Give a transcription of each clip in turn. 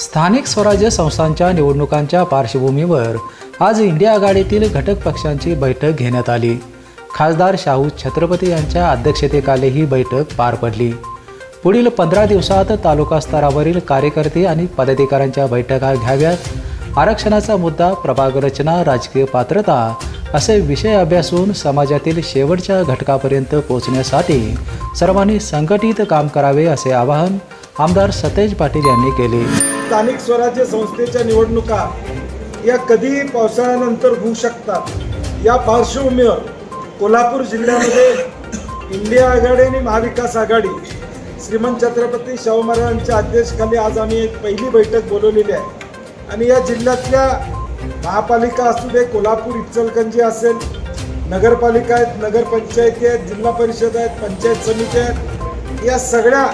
स्थानिक स्वराज्य संस्थांच्या निवडणुकांच्या पार्श्वभूमीवर आज इंडिया आघाडीतील घटक पक्षांची बैठक घेण्यात आली. खासदार शाहू छत्रपती यांच्या अध्यक्षतेखाली ही बैठक पार पडली. पुढील पंधरा दिवसात तालुका स्तरावरील कार्यकर्ते आणि पदाधिकाऱ्यांच्या बैठका घ्याव्यात. आरक्षणाचा मुद्दा प्रभाग रचना राजकीय पात्रता असे विषय अभ्यासून समाजातील शेवटच्या घटकापर्यंत पोहोचण्यासाठी सर्वांनी संघटित काम करावे असे आवाहन आमदार सतेज पाटील यांनी केले. स्थानिक स्वराज्य संस्थेच्या निवडणुका या कधीही पावसाळ्यानंतर होऊ शकतात. या पार्श्वभूमीवर कोल्हापूर जिल्ह्यामध्ये इंडिया आघाडी आणि महाविकास आघाडी श्रीमंत छत्रपती शाहू महाराजांच्या अध्यक्षखाली आज आम्ही एक पहिली बैठक बोलवलेली आहे. आणि या जिल्ह्यातल्या महापालिका असू दे कोल्हापूर इचलकंजी असेल नगरपालिका आहेत नगरपंचायती आहेत जिल्हा परिषद आहेत पंचायत समिती आहेत या सगळ्या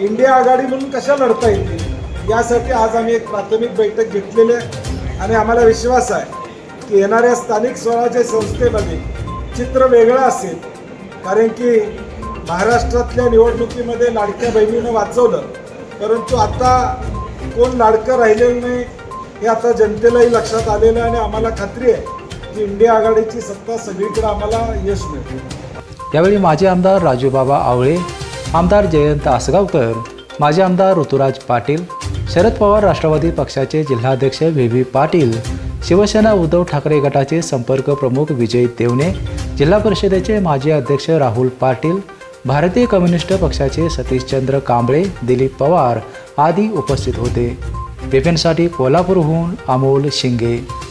इंडिया आघाडी म्हणून कशा लढता येतील? यासाठी आज आम्ही एक प्राथमिक बैठक घेतलेली आहे आणि आम्हाला विश्वास आहे की येणाऱ्या स्थानिक स्वराज्य संस्थेमध्ये चित्र वेगळं असेल. कारण की महाराष्ट्रातल्या निवडणुकीमध्ये लाडक्या बहिणीनं वाचवलं परंतु आता कोण लाडकं राहिलेलं नाही हे आता जनतेलाही लक्षात आलेलं आहे आणि आम्हाला खात्री आहे की इंडिया आघाडीची सत्ता सगळीकडे आम्हाला यश मिळते यावेळी माजी आमदार राजूबाबा आवळे आमदार जयंत आसगावकर माजी आमदार ऋतुराज पाटील शरद पवार राष्ट्रवादी पक्षाचे जिल्हाध्यक्ष व्ही. व्ही. पाटील शिवसेना उद्धव ठाकरे गटाचे संपर्क प्रमुख विजय देवणे जिल्हा परिषदेचे माजी अध्यक्ष राहुल पाटील भारतीय कम्युनिस्ट पक्षाचे सतीशचंद्र कांबळे दिलीप पवार आदी उपस्थित होते. पेपेंसाठी कोल्हापूरहून अमोल शिंगे.